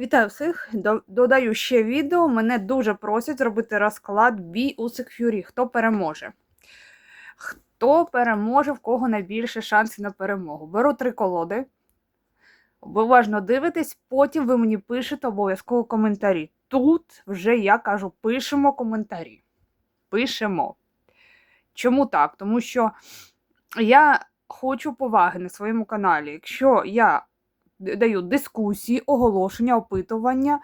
Вітаю всіх! Додаю ще відео. Мене дуже просять зробити розклад бій у Секфюрі. Хто переможе? Хто переможе, в кого найбільше шансів на перемогу? Беру три колоди. Уважно дивитесь, потім ви мені пишете обов'язково коментарі. Тут вже я кажу, пишемо коментарі. Пишемо. Чому так? Тому що я хочу поваги на своєму каналі. Якщо я д- даю дискусії, оголошення, опитування,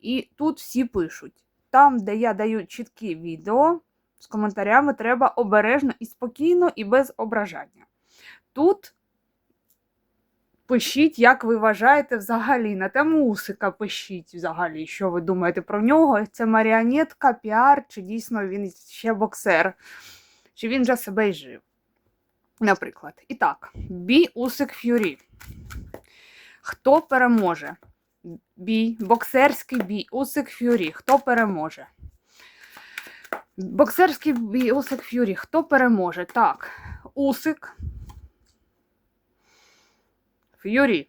і тут всі пишуть. Там, де я даю чіткі відео з коментарями, треба обережно і спокійно, і без ображання. Тут пишіть, як ви вважаєте взагалі. На тему Усика пишіть взагалі, що ви думаєте про нього. Це маріонетка, піар, чи дійсно він ще боксер, чи він вже себе й жив. Наприклад. І так, бій Усик Ф'юрі. Хто переможе? Бій, боксерський бій, Усик Ф'юрі. Хто переможе? Боксерський бій, Усик Ф'юрі. Хто переможе? Так, Усик. Ф'юрі.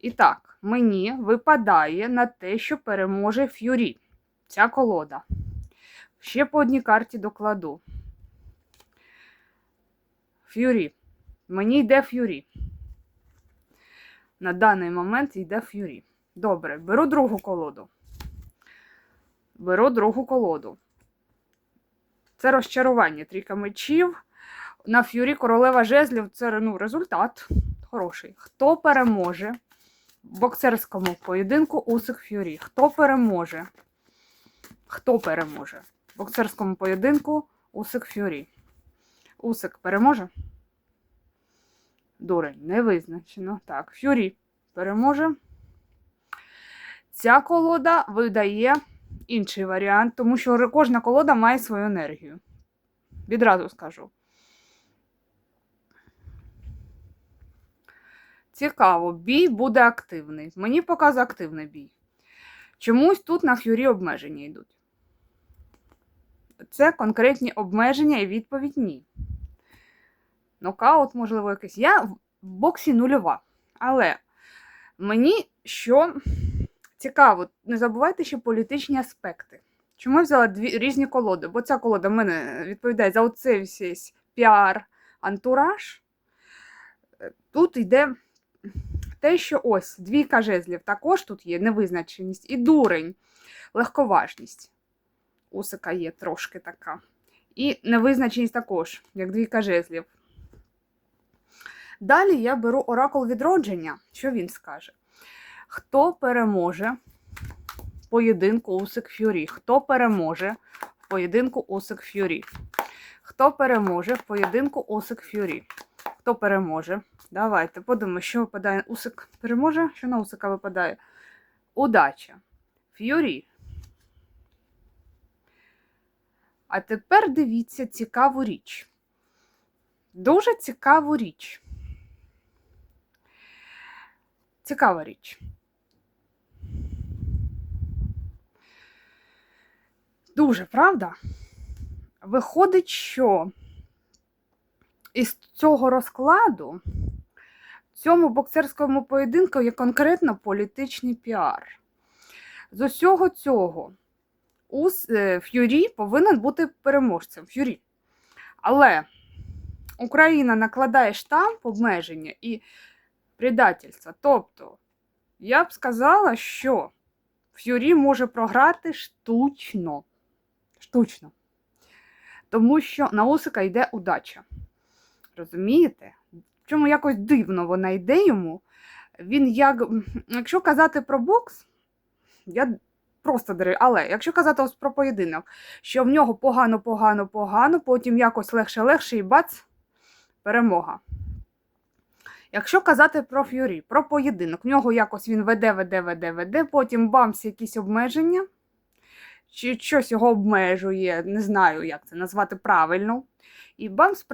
І так, мені випадає на те, що переможе Ф'юрі. Ця колода. Ще по одній карті докладу. Ф'юрі. Мені йде Ф'юрі. На даний момент йде Ф'юрі. Добре, беру другу колоду. Беру другу колоду. Це розчарування трійка мечів. На Ф'юрі королева жезлів це ну, результат хороший. Хто переможе в боксерському поєдинку Усик Ф'юрі? Хто переможе? Хто переможе? В боксерському поєдинку Усик Ф'юрі. Усик переможе? Дурень, не визначено. Так, Ф'юрі переможе. Ця колода видає інший варіант, тому що кожна колода має свою енергію. Відразу скажу. Цікаво, бій буде активний. Мені показує активний бій. Чомусь тут на ф'юрі обмеження йдуть. Це конкретні обмеження і відповідь ні. Нокаут, можливо, якийсь. Я боксі нульова. Але мені що цікаво, не забувайте ще політичні аспекти. Чому я взяла дві різні колоди? Бо ця колода в мене відповідає за оцей весь піар антураж. Е, Тут йде те, що ось двійка жезлів також тут є невизначеність і дурень, легковажність. Усика є трошки така. І невизначеність також, як двійка жезлів. Далі я беру оракул відродження. Що він скаже? Хто переможе в поєдинку Усик Ф'юрі? Хто переможе в поєдинку Усик Ф'юрі? Хто переможе в поєдинку Усик Ф'юрі? Хто переможе? Давайте подумаємо, що випадає. Усик переможе? Що на Усика випадає? Удача. Ф'юрі. А тепер дивіться цікаву річ. Дуже цікаву річ. Цікава річ. Дуже, правда? Виходить, що із цього розкладу цьому боксерському поєдинку є конкретно політичний піар. З усього цього Ус, е, Ф'юрі повинен бути переможцем. Ф'юрі. Але Україна накладає штамп обмеження і предательства. Тобто, я б сказала, що Ф'юрі може програти штучно. Штучно. Тому що на Усика йде удача. Розумієте? Чому якось дивно вона йде йому? Він як. Якщо казати про бокс, я просто дивлю, але якщо казати ось про поєдинок, що в нього погано, погано, погано, потім якось легше, легше і бац, перемога. Якщо казати про Ф'юрі, про поєдинок, в нього якось він веде, веде, веде, веде, потім бамс якісь обмеження, чи щось його обмежує, не знаю, як це назвати правильно. І бамс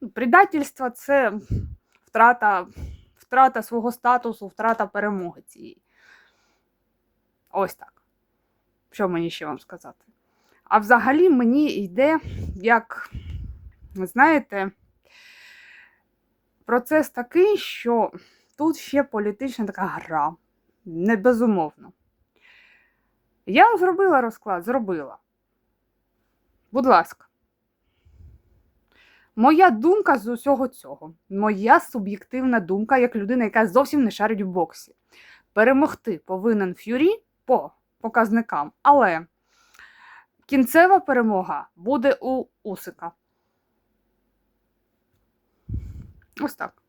ну, предательство це втрата, втрата свого статусу, втрата перемоги цієї. Ось так. Що мені ще вам сказати? А взагалі мені йде, як, знаєте, процес такий, що тут ще політична така гра. Не безумовно. Я зробила розклад, зробила. Будь ласка. Моя думка з усього цього. Моя суб'єктивна думка, як людина, яка зовсім не шарить в боксі. Перемогти повинен Ф'юрі по показникам, але кінцева перемога буде у Усика. Ось так.